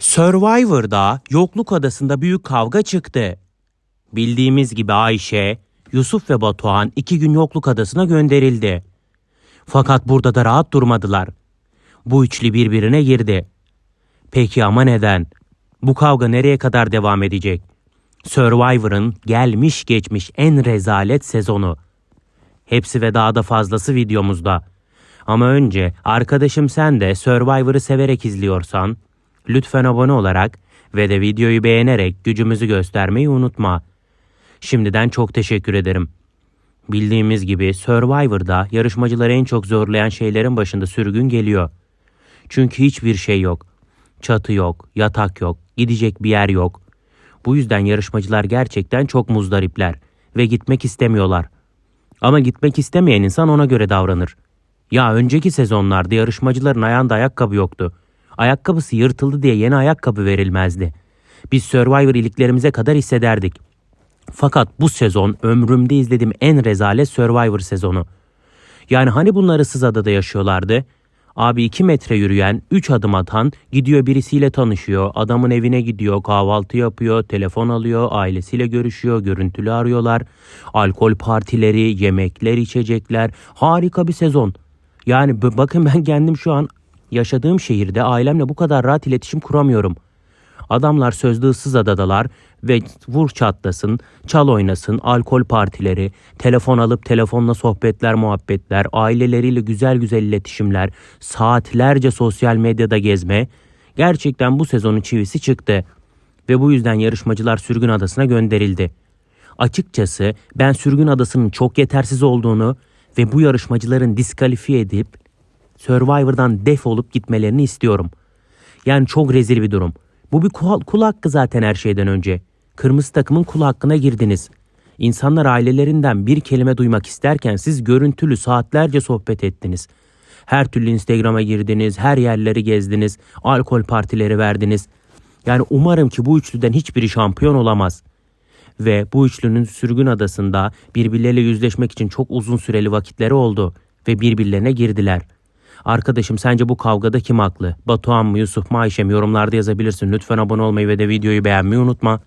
Survivor'da yokluk adasında büyük kavga çıktı. Bildiğimiz gibi Ayşe, Yusuf ve Batuhan iki gün yokluk adasına gönderildi. Fakat burada da rahat durmadılar. Bu üçlü birbirine girdi. Peki ama neden? Bu kavga nereye kadar devam edecek? Survivor'ın gelmiş geçmiş en rezalet sezonu. Hepsi ve daha da fazlası videomuzda. Ama önce arkadaşım sen de Survivor'ı severek izliyorsan lütfen abone olarak ve de videoyu beğenerek gücümüzü göstermeyi unutma. Şimdiden çok teşekkür ederim. Bildiğimiz gibi Survivor'da yarışmacıları en çok zorlayan şeylerin başında sürgün geliyor. Çünkü hiçbir şey yok. Çatı yok, yatak yok, gidecek bir yer yok. Bu yüzden yarışmacılar gerçekten çok muzdaripler ve gitmek istemiyorlar. Ama gitmek istemeyen insan ona göre davranır. Ya önceki sezonlarda yarışmacıların ayağında ayakkabı yoktu. Ayakkabısı yırtıldı diye yeni ayakkabı verilmezdi. Biz Survivor iliklerimize kadar hissederdik. Fakat bu sezon ömrümde izlediğim en rezalet Survivor sezonu. Yani hani bunlar ıssız adada yaşıyorlardı? Abi 2 metre yürüyen, 3 adım atan gidiyor birisiyle tanışıyor, adamın evine gidiyor, kahvaltı yapıyor, telefon alıyor, ailesiyle görüşüyor, görüntülü arıyorlar. Alkol partileri, yemekler, içecekler. Harika bir sezon. Yani bakın ben kendim şu an yaşadığım şehirde ailemle bu kadar rahat iletişim kuramıyorum. Adamlar sözde ıssız adadalar ve vur çatlasın, çal oynasın, alkol partileri, telefon alıp telefonla sohbetler, muhabbetler, aileleriyle güzel güzel iletişimler, saatlerce sosyal medyada gezme. Gerçekten bu sezonun çivisi çıktı. Ve bu yüzden yarışmacılar sürgün adasına gönderildi. Açıkçası ben sürgün adasının çok yetersiz olduğunu ve bu yarışmacıların diskalifiye edip Survivor'dan defolup gitmelerini istiyorum. Yani çok rezil bir durum. Bu bir kul, kul hakkı zaten her şeyden önce. Kırmızı takımın kul hakkına girdiniz. İnsanlar ailelerinden bir kelime duymak isterken siz görüntülü saatlerce sohbet ettiniz. Her türlü Instagram'a girdiniz, her yerleri gezdiniz, alkol partileri verdiniz. Yani umarım ki bu üçlüden hiçbiri şampiyon olamaz. Ve bu üçlünün sürgün adasında birbirleriyle yüzleşmek için çok uzun süreli vakitleri oldu ve birbirlerine girdiler. Arkadaşım sence bu kavgada kim haklı? Batuhan mı, Yusuf mu, Ayşe mi? Yorumlarda yazabilirsin. Lütfen abone olmayı ve de videoyu beğenmeyi unutma.